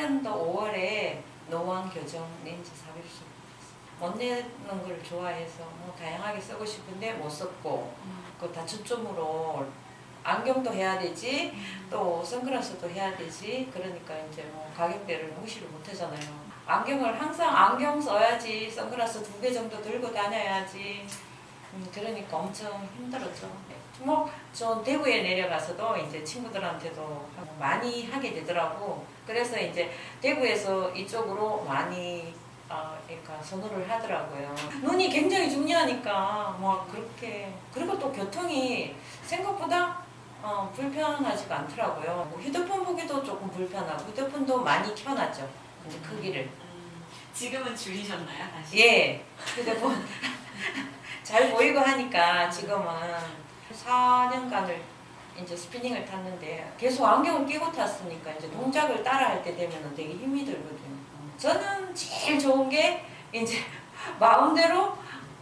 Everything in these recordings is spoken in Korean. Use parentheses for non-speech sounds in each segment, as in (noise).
18년도 5월에 노원 교정 렌즈 삽입술 못 내는 걸 좋아해서 뭐 다양하게 쓰고 싶은데 못 썼고 그 다초점으로 안경도 해야 되지 또 선글라스도 해야 되지 그러니까 이제 뭐 가격대를 무시를 못 하잖아요. 안경을 항상 안경 써야지 선글라스 두 개 정도 들고 다녀야지 음, 그러니까 엄청 힘들었죠 뭐저 대구에 내려가서도 이제 친구들한테도 많이 하게 되더라고 그래서 이제 대구에서 이쪽으로 많이 아, 그러니까 선호를 하더라고요. 눈이 굉장히 중요하니까 뭐 그렇게 그리고 또 교통이 생각보다 어, 불편하지가 않더라고요. 뭐 휴대폰 보기도 조금 불편하고 휴대폰도 많이 켜놨죠. 이제 크기를 음, 지금은 줄이셨나요 다시? 예 휴대폰 (laughs) 잘 보이고 하니까 지금은 4년간을 이제 스피닝을 탔는데 계속 안경을 끼고 탔으니까 이제 동작을 따라 할 때 되면 되게 힘이 들거든요. 저는 제일 좋은 게 이제 (laughs) 마음대로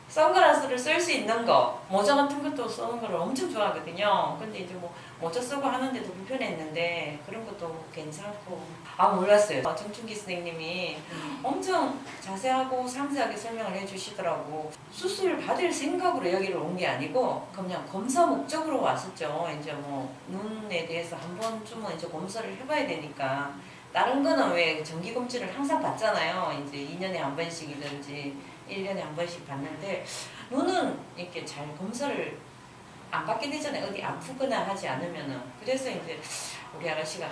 선글라스를 쓸 수 있는 거 모자 같은 것도 쓰는 걸 엄청 좋아하거든요. 근데 이제 뭐 모자 쓰고 하는데도 불편했는데 그런 것도 괜찮고 아 몰랐어요. 정춘기 선생님이 엄청 자세하고 상세하게 설명을 해주시더라고. 수술 받을 생각으로 여기를 온 게 아니고 그냥 검사 목적으로 왔었죠. 이제 뭐 눈에 대해서 한 번쯤은 이제 검사를 해봐야 되니까 다른 거는 왜 정기 검진을 항상 받잖아요. 이제 2년에 한 번씩이든지 1년에 한 번씩 받는데 눈은 이렇게 잘 검사를 안 받게 되잖아요. 어디 아프거나 하지 않으면은. 그래서 이제 우리 아가씨가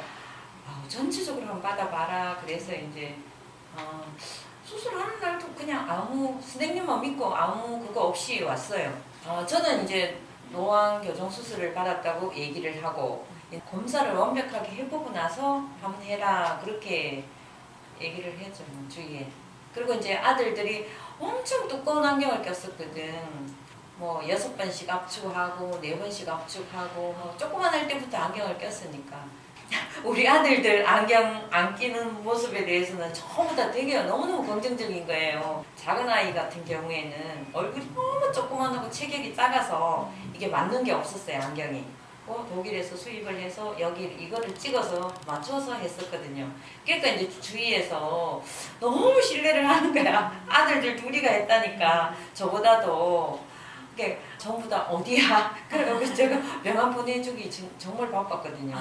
아우, 전체적으로 한번 받아봐라. 그래서 이제 어, 수술하는 날도 그냥 아무 선생님만 믿고 아무 그거 없이 왔어요. 어, 저는 이제 노안 교정 수술을 받았다고 얘기를 하고 검사를 완벽하게 해보고 나서 한번 해라 그렇게 얘기를 했죠 뭐 주위에. 그리고 이제 아들들이 엄청 두꺼운 안경을 꼈었거든. 뭐 여섯 번씩 압축하고 네 번씩 압축하고 뭐 조그만 할 때부터 안경을 꼈으니까 우리 아들들 안경 안 끼는 모습에 대해서는 전부 다 되게 너무너무 긍정적인 거예요. 작은 아이 같은 경우에는 얼굴이 너무 조그만하고 체격이 작아서 이게 맞는 게 없었어요 안경이. 어, 독일에서 수입을 해서 여기 이거를 찍어서 맞춰서 했었거든요. 그러니까 이제 주위에서 너무 신뢰를 하는 거야. 아들들 둘이가 했다니까 저보다도 이게 전부 다 어디야? (laughs) 그래서 제가 명함 보내주기 진- 정말 바빴거든요.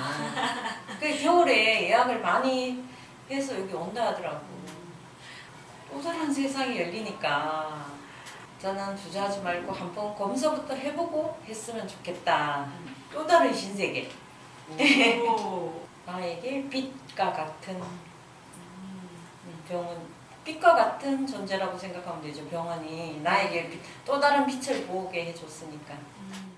그 겨울에 예약을 많이 해서 여기 온다 하더라고. 또 다른 세상이 열리니까 저는 주저하지 말고 한번 검사부터 해보고 했으면 좋겠다. 또 다른 신세계. 오. (laughs) 나에게 빛과 같은 음. 병은 빛과 같은 존재라고 생각하면 되죠. 병원이 나에게 빛- 또 다른 빛을 보게 해줬으니까. 음.